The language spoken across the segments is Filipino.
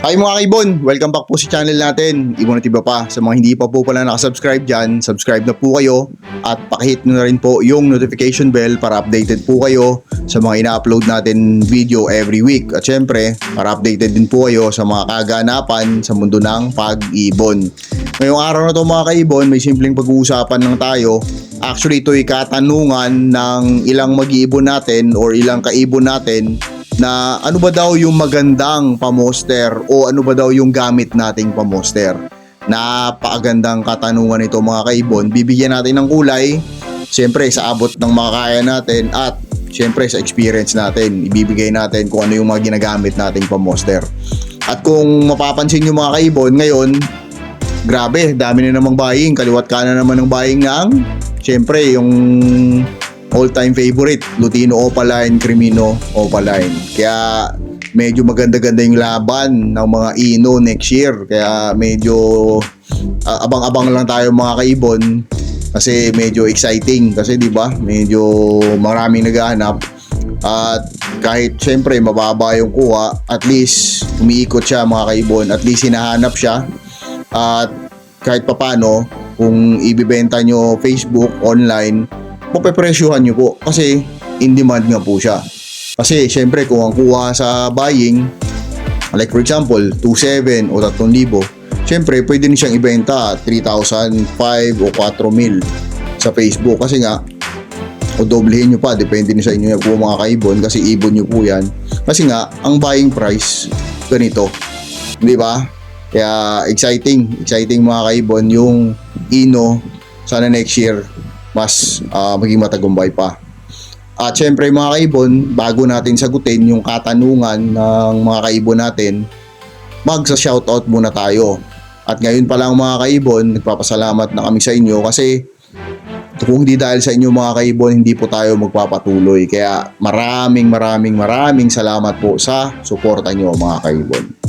Hi mga kaibon! Welcome back po sa channel natin. Ibon at iba pa. Sa mga hindi pa po pala nakasubscribe dyan, subscribe na po kayo at pakihit nyo na rin po yung notification bell para updated po kayo sa mga ina-upload natin video every week. At syempre, para updated din po kayo sa mga kaganapan sa mundo ng pag-ibon. Ngayong araw na to mga kaibon, may simpleng pag-uusapan lang tayo. Actually, ito'y katanungan ng ilang mag-iibon natin or ilang kaibon natin na ano ba daw yung magandang pamoster o ano ba daw yung gamit nating pamoster. Napakagandang katanungan ito mga kaibon. Bibigyan natin ng kulay, siyempre sa abot ng makakaya natin at siyempre sa experience natin. Ibibigay natin kung ano yung mga ginagamit nating pamoster. At kung mapapansin nyo mga kaibon, ngayon, grabe, dami na namang buying. Kaliwat ka na naman ng buying ng, siyempre, yung all-time favorite, Lutino Opaline, Crimino Opaline. Kaya medyo maganda-ganda yung laban ng mga Ino next year. Kaya medyo ah, abang-abang lang tayo mga kaibon kasi medyo exciting kasi 'di ba? Medyo maraming naghahanap at kahit syempre mababa yung kuha, at least umiikot siya mga kaibon, at least hinahanap siya at kahit papano kung ibibenta nyo Facebook online mapepresyuhan nyo po kasi in demand nga po siya. Kasi syempre kung ang kuha sa buying, like for example, 2,700 o 3,000, syempre pwede din siyang ibenta 3,005 o 4,000 sa Facebook kasi nga o doblehin nyo pa, depende na sa inyo po mga kaibon kasi ibon nyo po yan. Kasi nga, ang buying price, ganito. Di ba? Kaya exciting, exciting mga kaibon yung Ino sana next year mas ah, maging matagumpay pa. At syempre mga kaibon, bago natin sagutin yung katanungan ng mga kaibon natin, magsa shoutout muna tayo. At ngayon pa lang mga kaibon, nagpapasalamat na kami sa inyo kasi kung hindi dahil sa inyo mga kaibon, hindi po tayo magpapatuloy. Kaya maraming maraming maraming salamat po sa suporta nyo mga kaibon.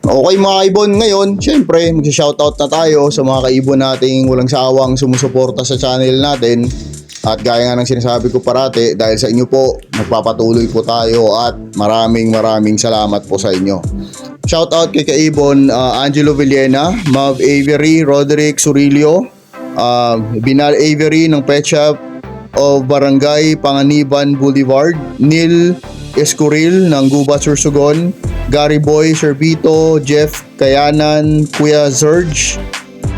Okay mga kaibon, ngayon, syempre, mag-shoutout na tayo sa mga kaibon nating walang sawang sumusuporta sa channel natin. At gaya nga ng sinasabi ko parati, dahil sa inyo po, magpapatuloy po tayo at maraming maraming salamat po sa inyo. Shoutout kay Kaibon uh, Angelo Villena, Mav Avery, Roderick Surilio, uh, Binal Avery ng Pet Shop of Barangay Panganiban Boulevard, Neil Escuril ng Gubat Sursugon, Gary Boy Sherbito, Jeff Kayanan, Kuya Zerge,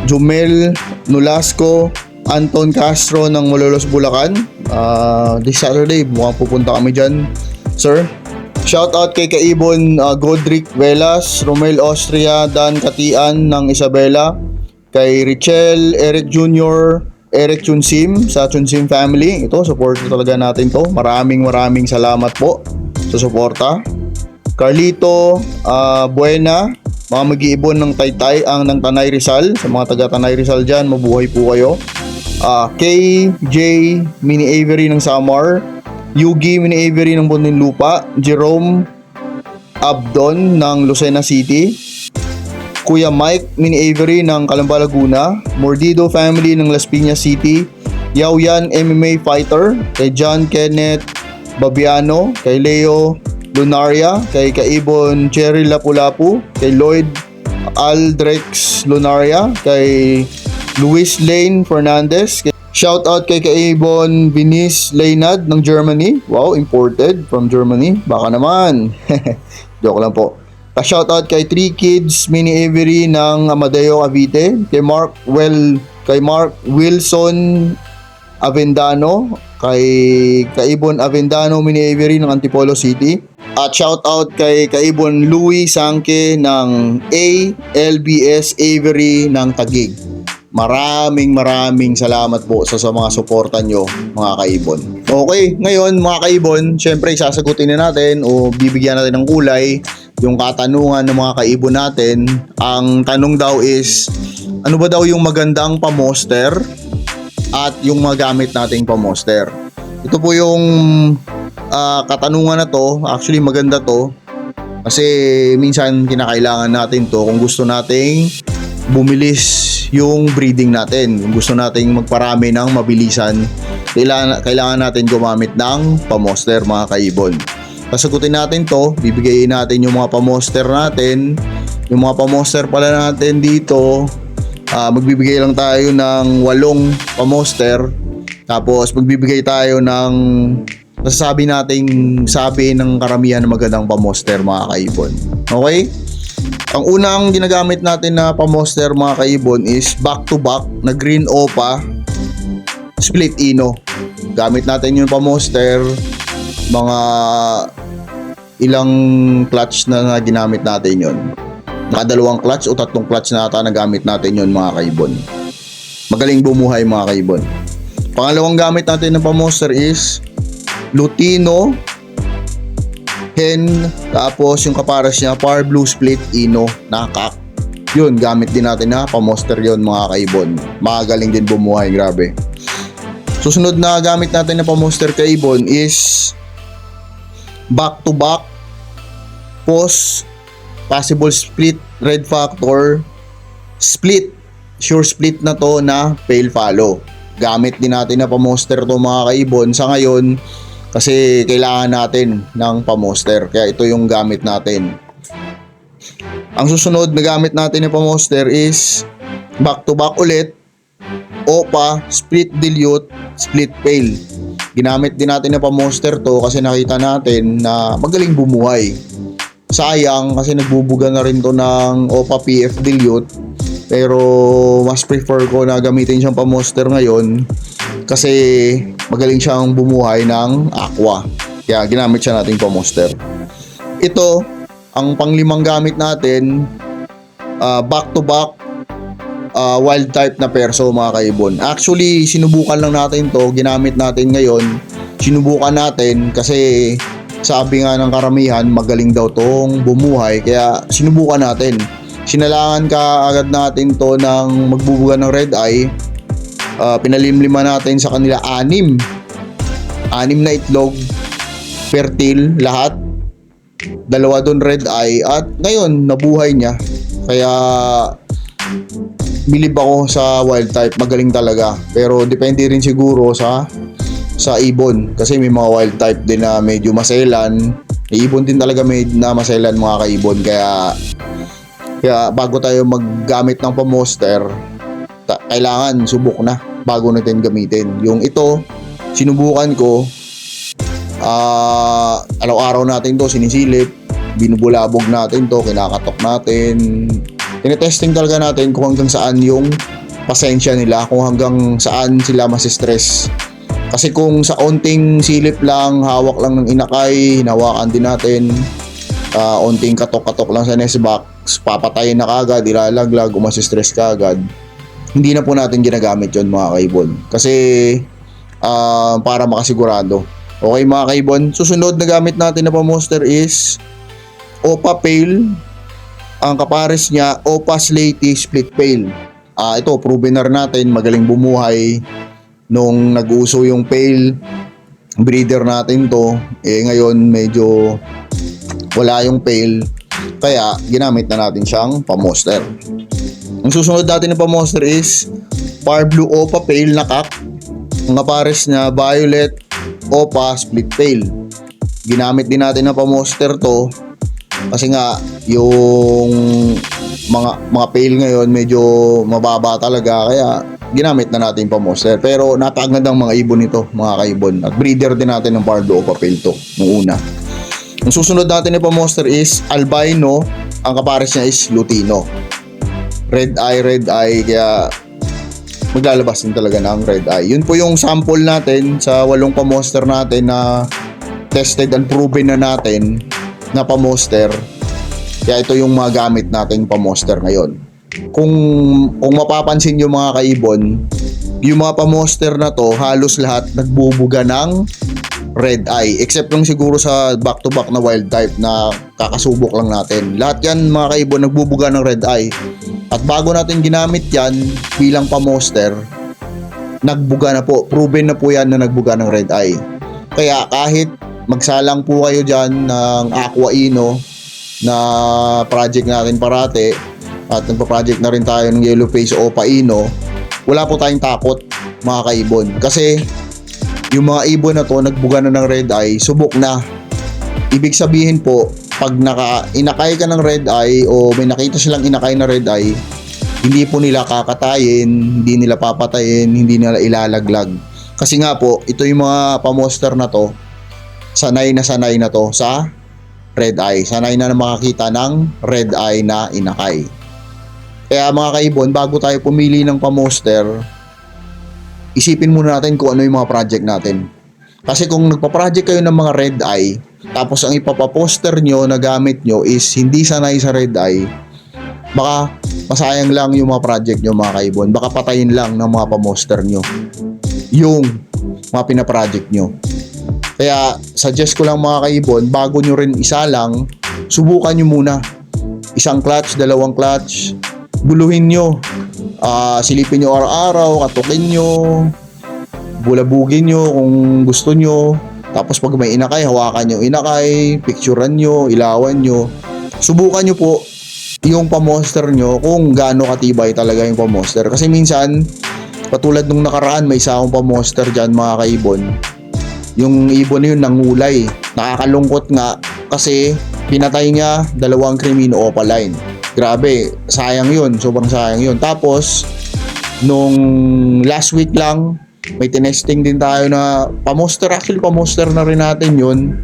Jumel Nolasco, Anton Castro ng Malolos Bulacan. Uh, this Saturday, mukhang pupunta kami dyan, sir. Shout out kay Kaibon uh, Godric Velas, Romel Austria, Dan Katian ng Isabela, kay Richel, Eric Jr., Eric Chunsim sa Chunsim family. Ito, support talaga natin to. Maraming maraming salamat po sa suporta. Carlito uh, Buena, mga mag-iibon ng Taytay ang ng Tanay Rizal. Sa mga taga Tanay Rizal dyan, mabuhay po kayo. Uh, KJ Mini Avery ng Samar, Yugi Mini Avery ng Lupa, Jerome Abdon ng Lucena City, Kuya Mike Mini Avery ng Calamba Laguna, Mordido Family ng Las Piñas City, Yaoyan MMA Fighter, kay John Kenneth Babiano, kay Leo Lunaria, kay Kaibon Cherry Lapu-Lapu, kay Lloyd Aldrex Lunaria, kay Luis Lane Fernandez, kay Shout out kay Kaibon Vinis Leynad ng Germany. Wow, imported from Germany. Baka naman. Joke lang po. Pa-shout out kay 3 Kids Mini Avery ng Amadeo Cavite, kay Mark Well, kay Mark Wilson Avendano, kay Kaibon Avendano Mini Avery ng Antipolo City. At shout out kay Kaibon Louis Sangke ng ALBS Avery ng Tagig. Maraming maraming salamat po sa, sa mga suporta nyo mga kaibon. Okay, ngayon mga kaibon, syempre sasagutin na natin o bibigyan natin ng kulay yung katanungan ng mga kaibon natin. Ang tanong daw is, ano ba daw yung magandang pamoster at yung magamit nating pamoster? Ito po yung uh, katanungan na to. Actually maganda to. Kasi minsan kinakailangan natin to kung gusto nating bumilis yung breeding natin. Kung gusto nating magparami ng mabilisan, kailangan, kailangan natin gumamit ng pamoster mga kaibon. Pasagutin natin to, bibigay natin yung mga pamoster natin yung mga pamoster pala natin dito, ah, magbibigay lang tayo ng walong pamoster. Tapos magbibigay tayo ng nasasabi nating sabi ng karamihan ng magandang pamoster mga kaibon. Okay? Ang unang ginagamit natin na pamoster mga kaibon is back to back na green opa split ino. Gamit natin yung pamoster mga ilang clutch na, na ginamit natin yon. Nakadalawang clutch o tatlong clutch na ata na gamit natin yon mga kaibon. Magaling bumuhay mga kaibon. Pangalawang gamit natin ng pamoster is Lutino Hen tapos yung kapares niya Power Blue Split Ino Nakak yun gamit din natin na pamoster yon mga kaibon magaling din bumuhay grabe susunod na gamit natin na pamoster kaibon is back to back post possible split red factor split sure split na to na fail follow. Gamit din natin na pamoster to mga kaibon. Sa ngayon kasi kailangan natin ng pamoster. Kaya ito yung gamit natin. Ang susunod na gamit natin na pamoster is back to back ulit. OPA, split dilute, split fail. Ginamit din natin na pamoster to kasi nakita natin na magaling bumuhay sayang kasi nagbubuga na rin to ng OPA PF dilute pero mas prefer ko na gamitin siyang pamoster ngayon kasi magaling siyang bumuhay ng aqua. Kaya ginamit siya nating pamoster. Ito, ang panglimang gamit natin, ah, back to back ah, wild type na perso mga kaibon. Actually, sinubukan lang natin to, ginamit natin ngayon. Sinubukan natin kasi sabi nga ng karamihan, magaling daw tong bumuhay. Kaya sinubukan natin. Sinalangan ka agad natin to ng magbubuga ng red eye uh, pinalimlima natin sa kanila anim anim na itlog fertile lahat dalawa doon red eye at ngayon nabuhay niya kaya bilib ako sa wild type magaling talaga pero depende rin siguro sa sa ibon kasi may mga wild type din na medyo maselan ibon din talaga may na maselan mga kaibon kaya kaya bago tayo maggamit ng pamoster ta- kailangan subok na bago natin gamitin. Yung ito, sinubukan ko, ah araw-araw natin to sinisilip, binubulabog natin to, kinakatok natin. Tinetesting talaga natin kung hanggang saan yung pasensya nila, kung hanggang saan sila masistress. Kasi kung sa onting silip lang, hawak lang ng inakay, hinawakan din natin, ah onting katok-katok lang sa nest box, papatayin na kagad, ilalaglag, umasistress kagad hindi na po natin ginagamit yon mga kaibon. Kasi ah, para makasigurado. Okay mga kaibon, susunod na gamit natin na pamoster is Opa Pale. Ang kapares niya, Opa Slaty Split Pale. Ah, ito, proven natin, magaling bumuhay. Nung nag-uso yung Pale, breeder natin to. Eh ngayon, medyo wala yung Pale. Kaya, ginamit na natin siyang pamoster. Ang susunod natin na pamoster is Par Blue Opa Pale na kak. Ang pares niya Violet Opa Split Pale. Ginamit din natin na pamoster to kasi nga yung mga mga pale ngayon medyo mababa talaga kaya ginamit na natin yung pamoster pero napakagandang mga ibon nito mga kaibon at breeder din natin ng Pardo Opa Pale to nung una ang susunod natin na pamoster is albino ang kapares niya is lutino red eye, red eye, kaya maglalabas din talaga ng red eye. Yun po yung sample natin sa walong pamoster natin na tested and proven na natin na pamoster. Kaya ito yung mga gamit nating pamoster ngayon. Kung, kung mapapansin nyo mga kaibon, yung mga pamoster na to, halos lahat nagbubuga ng red eye. Except yung siguro sa back-to-back na wild type na kakasubok lang natin. Lahat yan mga kaibon nagbubuga ng red eye. At bago natin ginamit yan bilang pamoster, nagbuga na po. Proven na po yan na nagbuga ng red eye. Kaya kahit magsalang po kayo dyan ng Aqua Ino na project natin parate at nagpa-project na rin tayo ng Yellow Face Opa Ino, wala po tayong takot mga kaibon. Kasi yung mga ibon na to nagbuga na ng red eye, subok na. Ibig sabihin po, pag naka, inakay ka ng red eye o may nakita silang inakay na red eye, hindi po nila kakatayin, hindi nila papatayin, hindi nila ilalaglag. Kasi nga po, ito yung mga pamoster na to, sanay na sanay na to sa red eye. Sanay na na makakita ng red eye na inakay. Kaya mga kaibon, bago tayo pumili ng pamoster, isipin muna natin kung ano yung mga project natin. Kasi kung nagpa-project kayo ng mga red eye, tapos ang ipapaposter nyo na gamit nyo is hindi sanay sa red eye, baka masayang lang yung mga project nyo mga kaibon. Baka patayin lang ng mga pamoster nyo yung mga pinaproject nyo. Kaya suggest ko lang mga kaibon, bago nyo rin isa lang, subukan nyo muna. Isang clutch, dalawang clutch, buluhin nyo. Ah, silipin nyo araw-araw, katukin nyo, bulabugin nyo kung gusto nyo. Tapos pag may inakay, hawakan nyo inakay, picturean nyo, ilawan nyo. Subukan nyo po yung pamoster nyo kung gaano katibay talaga yung pamoster. Kasi minsan, patulad nung nakaraan, may isa akong pamoster dyan mga kaibon. Yung ibon na yun nangulay. Nakakalungkot nga kasi pinatay niya dalawang crimino opaline. Grabe, sayang yun. Sobrang sayang yun. Tapos, nung last week lang, may tinesting din tayo na pamoster. Actually, pamoster na rin natin yun.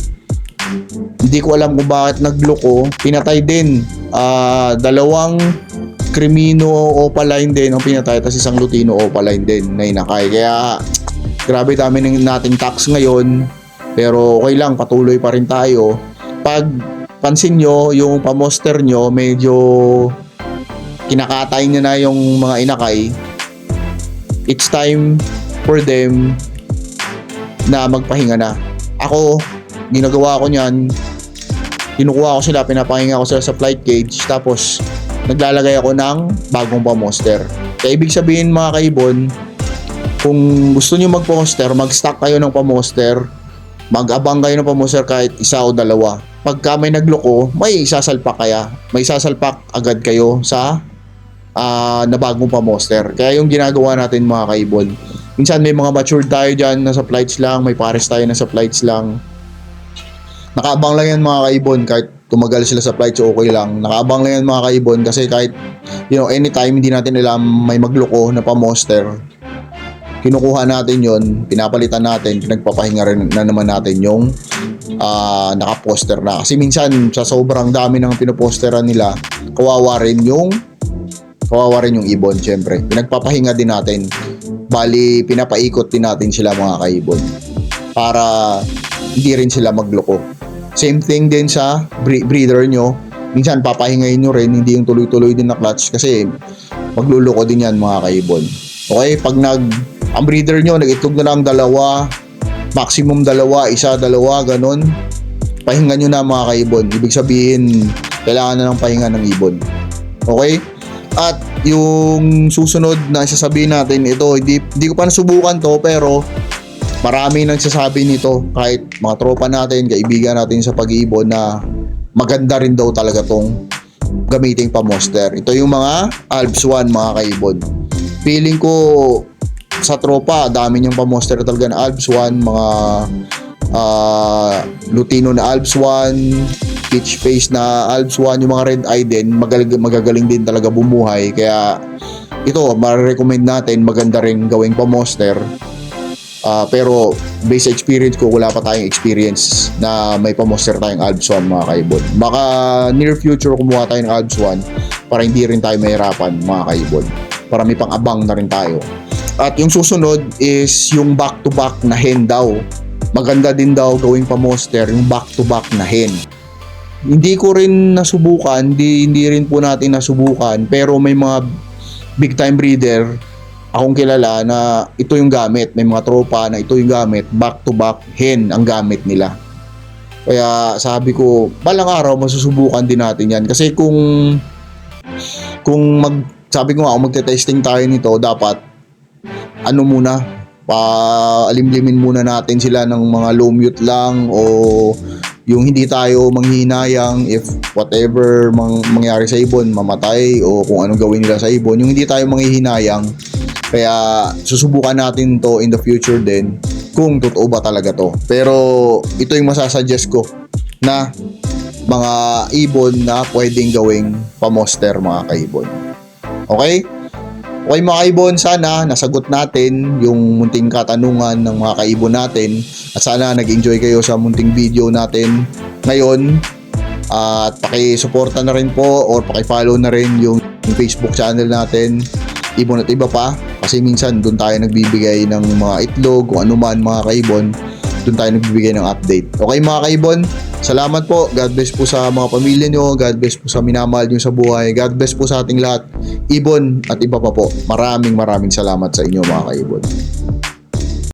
Hindi ko alam kung bakit nagloko. Pinatay din. Ah, dalawang Crimino Opaline din ang pinatay tapos isang Lutino Opaline din na inakay. Kaya grabe dami ng nating tax ngayon. Pero okay lang, patuloy pa rin tayo. Pag pansin nyo, yung pamoster nyo, medyo kinakatay nyo na yung mga inakay. It's time for them na magpahinga na. Ako, ginagawa ko niyan, kinukuha ko sila, pinapahinga ko sila sa flight cage, tapos naglalagay ako ng bagong pamoster. Kaya ibig sabihin mga kaibon, kung gusto nyo mag-poster, mag-stock kayo ng pamoster, mag-abang kayo ng pamoster kahit isa o dalawa. Pagka may nagloko, may isasalpak kaya. May isasalpak agad kayo sa ah, na bagong pamoster. Kaya yung ginagawa natin mga kaibon, minsan may mga matured tayo dyan, nasa flights lang, may pares tayo nasa flights lang. Nakaabang lang yan mga kaibon kahit tumagal sila sa flights okay lang. Nakaabang lang yan mga kaibon kasi kahit you know anytime hindi natin alam may magloko na pamoster kinukuha natin yon pinapalitan natin, pinagpapahinga rin na naman natin yung ah, nakaposter na. Kasi minsan, sa sobrang dami ng pinoposteran nila, kawawa rin yung kawawa rin yung ibon, syempre. Pinagpapahinga din natin. Bali, pinapaikot din natin sila mga kaibon. Para hindi rin sila magloko. Same thing din sa bre- breeder nyo. Minsan, papahingayin nyo rin, hindi yung tuloy-tuloy din na clutch. Kasi, magluloko din yan mga kaibon. Okay, pag nag ang breeder nyo, nag-itlog na lang dalawa, maximum dalawa, isa, dalawa, ganun. Pahinga nyo na mga kaibon. Ibig sabihin, kailangan na ng pahinga ng ibon. Okay? At yung susunod na sasabihin natin, ito, hindi, hindi ko pa nasubukan to, pero marami nang sasabi nito. Kahit mga tropa natin, kaibigan natin sa pag-iibon na maganda rin daw talaga tong gamiting pamoster. Ito yung mga Alps 1 mga kaibon. Feeling ko sa tropa, dami niyang pamoster talaga na Alps 1, mga ah, Lutino na Alps 1, Peach Face na Alps 1, yung mga Red Eye din, magaling, magagaling din talaga bumuhay. Kaya ito, ma-recommend natin, maganda rin gawing pamoster. Ah, pero based sa experience ko, wala pa tayong experience na may pamoster tayong Alps 1 mga kaibon. Baka near future kumuha tayo ng Alps 1 para hindi rin tayo mahirapan mga kaibon. Para may pang-abang na rin tayo. At yung susunod is yung back-to-back na hen daw. Maganda din daw gawing pamoster yung back-to-back na hen. Hindi ko rin nasubukan, hindi, hindi rin po natin nasubukan, pero may mga big time breeder akong kilala na ito yung gamit. May mga tropa na ito yung gamit, back-to-back hen ang gamit nila. Kaya sabi ko, balang araw masusubukan din natin yan. Kasi kung kung mag sabi ko nga, kung magte-testing tayo nito, dapat ano muna, paalimlimin muna natin sila ng mga low mute lang o yung hindi tayo manghihinayang if whatever mang, mangyari sa ibon, mamatay o kung anong gawin nila sa ibon, yung hindi tayo manghihinayang. Kaya susubukan natin to in the future din kung totoo ba talaga to. Pero ito yung masasuggest ko na mga ibon na pwedeng gawing pamoster mga kaibon. Okay? Okay mga kaibon, sana nasagot natin yung munting katanungan ng mga kaibon natin at sana nag-enjoy kayo sa munting video natin ngayon. At paki-suporta na rin po or paki-follow na rin yung Facebook channel natin Ibon at iba pa. Kasi minsan doon tayo nagbibigay ng mga itlog kung ano man mga kaibon doon tayo nagbibigay ng update. Okay mga kaibon salamat po. God bless po sa mga pamilya nyo. God bless po sa minamahal nyo sa buhay. God bless po sa ating lahat Ibon at iba pa po. Maraming maraming salamat sa inyo mga kaibon